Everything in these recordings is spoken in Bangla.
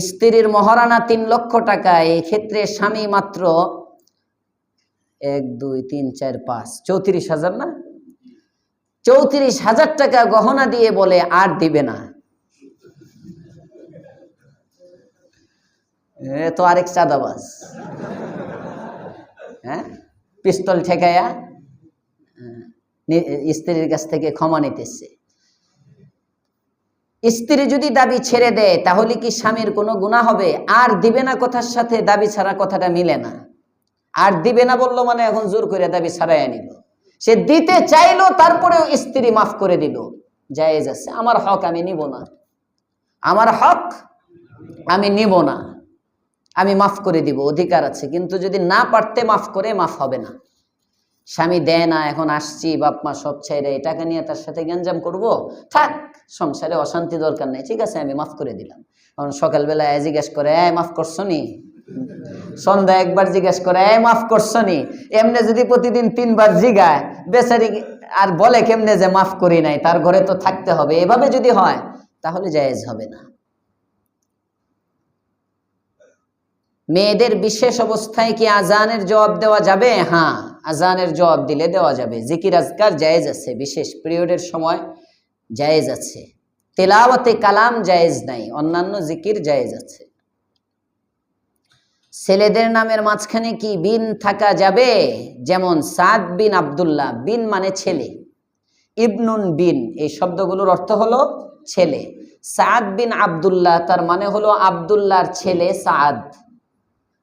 স্ত্রীর মহারানা তিন লক্ষ টাকা ক্ষেত্রে স্বামী মাত্র এক, দুই, তিন, চার, পাঁচ, চৌত্রিশ হাজার না? চৌত্রিশ হাজার টাকা গহনা দিয়ে বলে আর দিবে না। তো আরেক চাঁদাবাজ। হ্যাঁ? পিস্তল নি- স্ত্রীর কাছ থেকে ক্ষমা নিতেছে। স্ত্রী যদি দাবি ছেড়ে দেয়, তাহলে কি স্বামীর কোনো গুণা হবে? আর দিবে না কথার সাথে, দাবি ছাড়া কথাটা মিলে না। আর দিবে না বলল মানে এখন জোর করে দাবি ছাড়াই নিল। সে দিতে চাইলো, তারপরেও স্ত্রী মাফ করে দিল। জায়েজ আছে, আমার হক আমি নিব না। আমার হক আমি নিব না। আমি মাফ করে দিব, অধিকার আছে। কিন্তু যদি না পারতে মাফ করে, মাফ হবে না। স্বামী দেয় না, এখন আসছি, বাপ মা সব ছেড়ে, এটাকে নিয়ে তার সাথে গ্যাঞ্জাম করব? থাক, সংসারে অশান্তি দরকার নেই, ঠিক আছে, আমি মাফ করে দিলাম। কারণ সকালবেলা জিজ্ঞেস করে এ মাফ করছ নি? সন্ধ্যা একবার জিজ্ঞেস করে এ মাফ করছ নি? এমনি যদি প্রতিদিন তিনবার জিগায়, বেচারি আর বলে কেমনে যে, মাফ করি নাই, তার ঘরে তো থাকতে হবে। এভাবে যদি হয়, তাহলে জায়েজ হবে না। মেয়েদের বিশেষ অবস্থায় কি আজানের জবাব দেওয়া যাবে? হ্যাঁ আজানের জবাব দিলে দেওয়া যাবে। জিকির আজকার জায়েজ আছে, বিশেষ পিরিয়ডের সময় জায়েজ আছে। তেলাওয়াতে কালাম জায়েজ নাই, অন্যান্য জিকির জায়েজ আছে। ছেলেদের নামের মাঝখানে কি বিন থাকা যাবে? যেমন সাদ বিন আব্দুল্লাহ, বিন মানে ছেলে। ইবনুন বিন, এই শব্দগুলোর অর্থ হলো ছেলে। সাদ বিন আব্দুল্লাহ, তার মানে হলো আব্দুল্লাহর ছেলে সাদ।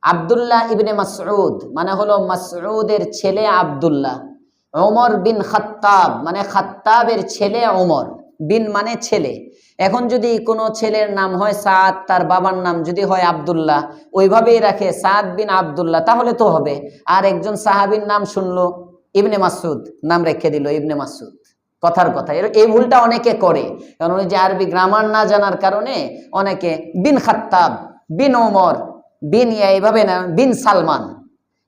আব্দুল্লাহ ইবনে মাসউদ মানে হলো মাসউদের ছেলে আব্দুল্লাহ। ওমর বিন খাত্তাব মানে খাত্তাবের ছেলে ওমর, বিন মানে ছেলে। এখন যদি কোনো ছেলের নাম হয় সাদ, তার বাবার নাম যদি হয় আবদুল্লাহ, ওইভাবেই রাখে সাদ বিন আব্দুল্লাহ, তাহলে তো হবে। আর একজন সাহাবির নাম শুনলো ইবনে মাসুদ নাম রেখে দিল ইবনে মাসুদ কথার কথা। এর- এই ভুলটা অনেকে করে। কারণ ওই যে আরবি গ্রামার না জানার কারণে অনেকে বিন খাত্তাব, বিন ওমর বিন ইয়া এইভাবে না, বিন সালমান।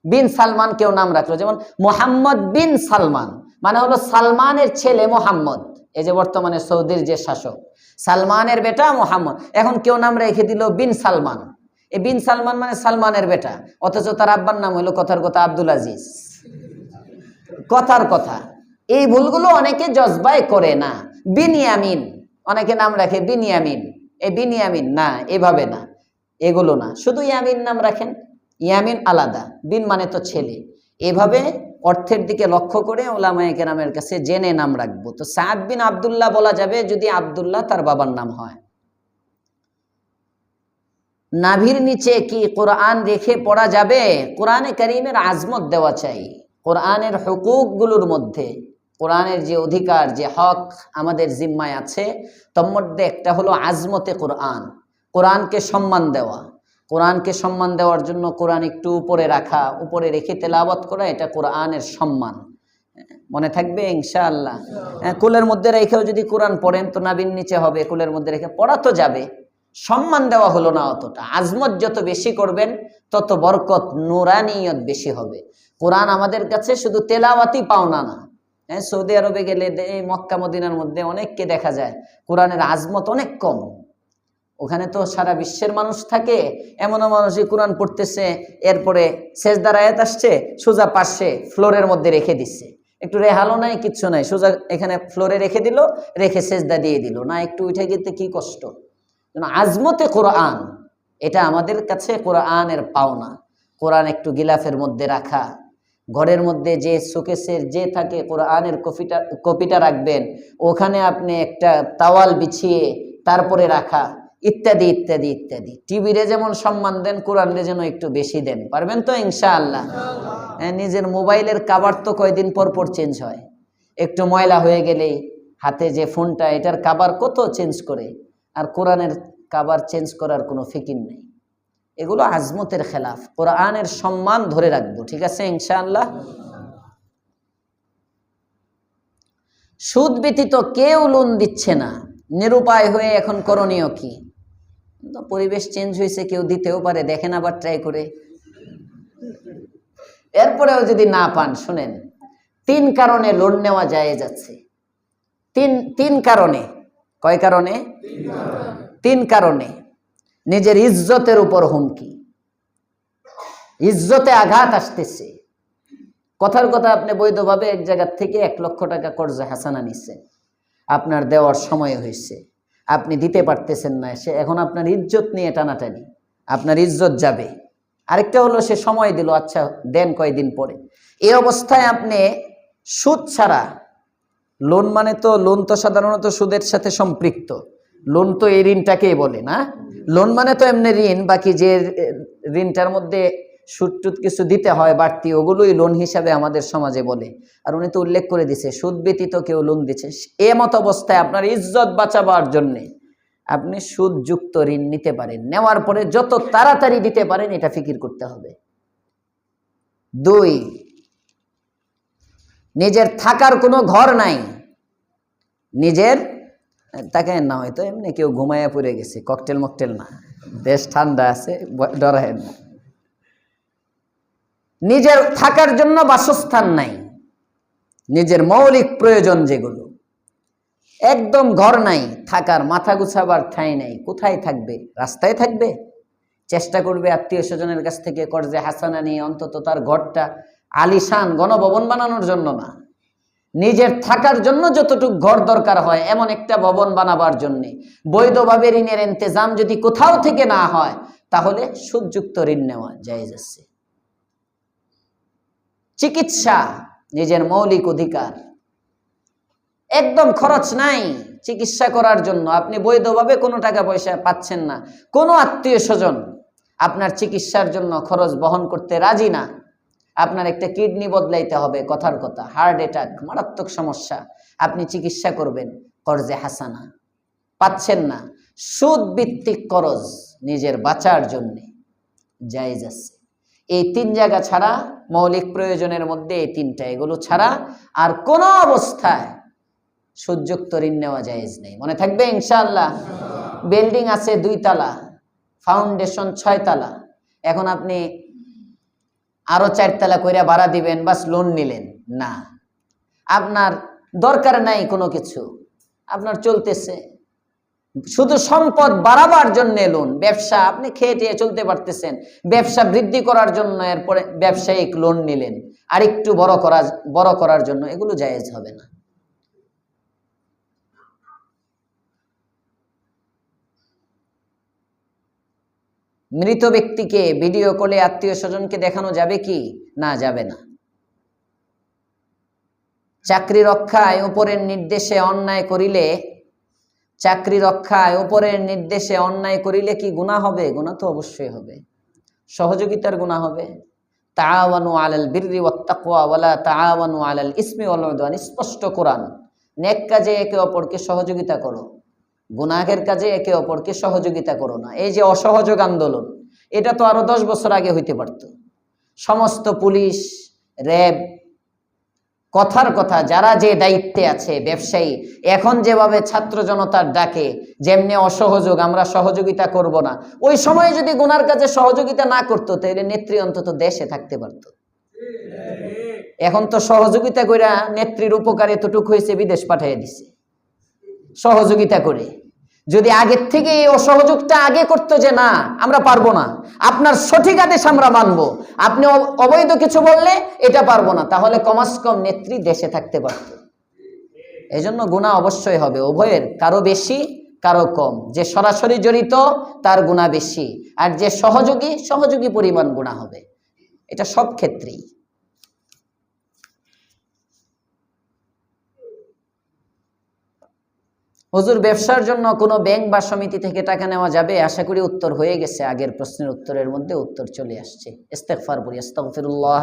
বিন সালমান কেউ নাম রাখল? যেমন মোহাম্মদ বিন সালমান। মানে হলো সালমানের ছেলে মোহাম্মদ, এই যে বর্তমানে সৌদির যে শাসক। সালমানের বেটা মোহাম্মদ। এখন কেউ নাম রেখে দিল বিন সালমান। এই বিন সালমান মানে সালমানের বেটা। অথচ তার আব্বার নাম হলো কথার কথা আব্দুল আজিজ। কথার কথা। এই ভুলগুলো অনেকে জজবায় করে না। বিনিয়ামিন। অনেকে নাম রাখে বিনিয়ামিন। এই বিনিয়ামিন না, এভাবে না। এগুলো না। শুধু ইয়ামিন নাম রাখেন, ইয়ামিন আলাদা বিন মানে তো ছেলে। এভাবে অর্থের দিকে লক্ষ্য করে ওলামায়ে কেরামের কাছে জেনে নাম রাখব। তো সাদ বিন আবদুল্লাহ বলা যাবে যদি আবদুল্লাহ তার বাবার নাম হয়। নাভির নিচে কি কোরআন রেখে পড়া যাবে? কোরআনে করিমের আজমত দেওয়া চাই। কোরআনের হুকুকগুলোর মধ্যে, কোরআনের যে অধিকার, যে হক আমাদের জিম্মায় আছে, তোর মধ্যে একটা হলো আজমতে কোরআন। কোরআনকে সম্মান দেওয়া। কোরআনকে সম্মান দেওয়ার জন্য কোরআন একটু উপরে রাখা উপরে রেখে তেলাওয়াত করা এটা কোরআনের সম্মান। মনে থাকবে ইনশাআল্লাহ? হ্যাঁ, কুলের মধ্যে রেখেও যদি কোরআন পড়েন তো নাবিন নিচে হবে কুলের মধ্যে রেখে পড়া তো যাবে। সম্মান দেওয়া হলো না অতটা। আজমত যত বেশি করবেন তত বরকত নুরানিয়ত বেশি হবে। কোরআন আমাদের কাছে শুধু তেলাওয়াতি পাওনা না। হ্যাঁ সৌদি আরবে গেলে এই মক্কা মদিনার মধ্যে অনেককে দেখা যায়। কোরআনের আজমত অনেক কম। ওখানে তো সারা বিশ্বের মানুষ থাকে, এমনও মানুষই কোরআন পড়তেছে, এরপরে শেষদার আয়াত আসছে, সোজা পাশে ফ্লোরের মধ্যে রেখে দিচ্ছে একটু রেহালো নাই, কিচ্ছু নাই, সোজা এখানে ফ্লোরে রেখে দিল, রেখে সেজদা দিয়ে দিল। না, একটু উঠে গেতে কি কষ্ট? আজমতে কোরআন, এটা আমাদের কাছে কোরআনের পাওনা। কোরআন একটু গিলাফের মধ্যে রাখা। ঘরের মধ্যে যে শোকেসের যে থাকে, কোরআনের কপিটা কপিটা রাখবেন, ওখানে আপনি একটা তাওয়াল বিছিয়ে তারপরে রাখা। ইত্যাদি ইত্যাদি ইত্যাদি। টিভিরে যেমন সম্মান দেন কোরআনরে যেন একটু বেশি দেন। পারবেন তো, ইনশাআল্লাহ? নিজের মোবাইলের কাবার তো কয়দিন পর পর চেঞ্জ হয়। একটু ময়লা হয়ে গেলেই হাতে যে ফোনটা, এটার কাবার কত চেঞ্জ করে? আর কোরআনের কাবার চেঞ্জ করার কোনো ফিকির নেই। এগুলো আজমতের খেলাফ। কোরআনের সম্মান ধরে রাখব, ঠিক আছে, ইনশাআল্লাহ? সুদ ব্যতীত কেউ লোন দিচ্ছে না। নিরুপায় হয়ে এখন করণীয় কি? পরিবেশ চেঞ্জ হয়েছে, কেউ দিতেও পারে, দেখেন আবার ট্রাই করে। এরপরেও যদি না পান, শুনেন, তিন কারণে লোন নেওয়া যায় যাচ্ছে তিন তিন কারণে। কয় কারণে? তিন কারণে। নিজের ইজ্জতের উপর হুমকি। ইজ্জতে আঘাত আসতেছে। কথার কথা আপনি বৈধভাবে এক জায়গার থেকে এক লক্ষ টাকা কর্জে হাসানা নিচ্ছেন আপনার দেওয়ার সময় হয়েছে। আপনি দিতে পারতেছেন না। সে এখন আপনার ইজ্জত নিয়ে টানাটানি, আপনার ইজ্জত যাবে। আরেকটা হলো সে সময় দিল আচ্ছা দেন কয়দিন পরে। এই অবস্থায় আপনি সুদ ছাড়া, লোন মানে তো, লোন তো সাধারণত সুদের সাথে সম্পৃক্ত। লোন তো এই ঋণটাকেই বলে, না? লোন মানে তো এমনি ঋণ, বাকি যে ঋণটার মধ্যে সুদ টুদ কিছু দিতে হয় বাড়তি, ওগুলোই লোন হিসাবে আমাদের সমাজে বলে। আর উনি তো উল্লেখ করে দিছে, সুদ ব্যতীত কেউ লোন দিচ্ছে। এ মত অবস্থায় আপনার ইজ্জত বাঁচাবার জন্যে আপনি সুদযুক্ত ঋণ নিতে পারেন। নেওয়ার পরে যত তাড়াতাড়ি দিতে পারেন, এটা ফিকির করতে হবে। দুই, নিজের থাকার কোনো ঘর নাই। নিজের, তাকে না, হয়তো এমনি কেউ ঘুমাইয়া পড়ে গেছে, ককটেল মকটেল না। বেশ ঠান্ডা আছে ডরায়েন না। নিজের থাকার জন্য বাসস্থান নাই। নিজের মৌলিক প্রয়োজন যেগুলো। একদম ঘর নাই, থাকার, মাথা গুছাবার ঠাঁই নাই। কোথায় থাকবে? রাস্তায় থাকবে? চেষ্টা করবে আত্মীয় স্বজনের কাছ থেকে কর্জে হাসানা নিয়ে অন্তত তার ঘরটা আলিশান গণভবন বানানোর জন্য না। নিজের থাকার জন্য যতটুকু ঘর দরকার হয়, এমন একটা ভবন বানাবার জন্যে। বৈধভাবে ঋণের ইন্তেজাম যদি কোথাও থেকে না হয়, তাহলে সুদযুক্ত ঋণ নেওয়া যায় যাচ্ছে চিকিৎসা, নিজের মৌলিক অধিকার। একদম খরচ নাই চিকিৎসা করার জন্য। আপনি বৈধভাবে কোনো টাকা পয়সা পাচ্ছেন না। কোনো আত্মীয় স্বজন আপনার চিকিৎসার জন্য খরচ বহন করতে রাজি না। আপনার একটা কিডনি বদলাইতে হবে, কথার কথা। হার্ট অ্যাটাক, মারাত্মক সমস্যা। আপনি চিকিৎসা করবেন, কর্জে হাসানা। পাচ্ছেন না। সুদ ভিত্তিক করজ নিজের বাঁচার জন্যে। জায়েজ আছে। এই তিন জায়গা ছাড়া মৌলিক প্রয়োজনের মধ্যে এই তিনটা, এগুলো ছাড়া আর কোনো অবস্থায় সুযুক্ত ঋণ নেওয়া জায়েজ নেই। মনে থাকবে ইনশাআল্লাহ? বিল্ডিং আছে দুই তালা, ফাউন্ডেশন ছয় তালা। এখন আপনি আরও চারতলা কইরা ভাড়া দিবেন, বাস লোন নিলেন। না। আপনার দরকার নাই কোনো কিছু। আপনার চলতেছে। শুধু সম্পদ বাড়াবার জন্য লোন, ব্যবসা আপনি খেয়ে টেয়ে চলতে পারতেছেন, ব্যবসা বৃদ্ধি করার জন্য এরপরে ব্যবসায়িক লোন নিলেন আর একটু বড় করা, বড় করার জন্য এগুলো জায়েজ হবে না। মৃত ব্যক্তিকে ভিডিও কলে আত্মীয় স্বজনকে দেখানো যাবে কি? না, যাবে না। চাকরি রক্ষায় উপরের নির্দেশে অন্যায় করিলে চাকরি রক্ষায়, ওপরের নির্দেশে অন্যায় করিলে কি গুনাহ হবে? গুণা তো অবশ্যই হবে। সহযোগিতার গুনাহ হবে। তাআওয়ানু আলাল বিররি ওয়াত তাকওয়া ওয়ালা তাআওয়ানু আলাল ইসমি ওয়াল স্পষ্ট কোরআন। নেক কাজে একে অপরকে সহযোগিতা করো। গুনাহের কাজে একে অপরকে সহযোগিতা করো না। এই যে অসহযোগ আন্দোলন, এটা তো আরও দশ বছর আগে হইতে পারত। সমস্ত পুলিশ, র্যাব কথার কথা, যারা যে দায়িত্বে আছে, ব্যবসায়ী, এখন যেভাবে ছাত্র জনতার ডাকে, যেমনি অসহযোগ, আমরা সহযোগিতা করব না। ওই সময়ে যদি গুনার কাজে সহযোগিতা না করতো, তাহলে নেত্রী অন্তত দেশে থাকতে পারত। এখন তো সহযোগিতা করে নেত্রীর উপকার এতটুকু হয়েছে, বিদেশ পাঠিয়ে দিছে। সহযোগিতা করে। যদি আগের থেকে এই অসহযোগটা আগে করতো যে না, আমরা পারব না। আপনার সঠিক আদেশ আমরা মানবো। আপনি অবৈধ কিছু বললে এটা পারব না। তাহলে কমাস কম নেত্রী দেশে থাকতে পারত। এই জন্য গুণা অবশ্যই হবে। উভয়ের, কারও বেশি, কারও কম। যে সরাসরি জড়িত, তার গুণা বেশি। আর যে সহযোগী সহযোগী পরিমাণ গুণা হবে। এটা সব ক্ষেত্রেই। হুজুর, ব্যবসার জন্য কোনো ব্যাংক বা সমিতি থেকে টাকা নেওয়া যাবে? আশা করি উত্তর হয়ে গেছে। আগের প্রশ্নের উত্তরের মধ্যে উত্তর চলে আসছে। ইস্তেকফার বলি ইস্তফিরুল্লাহ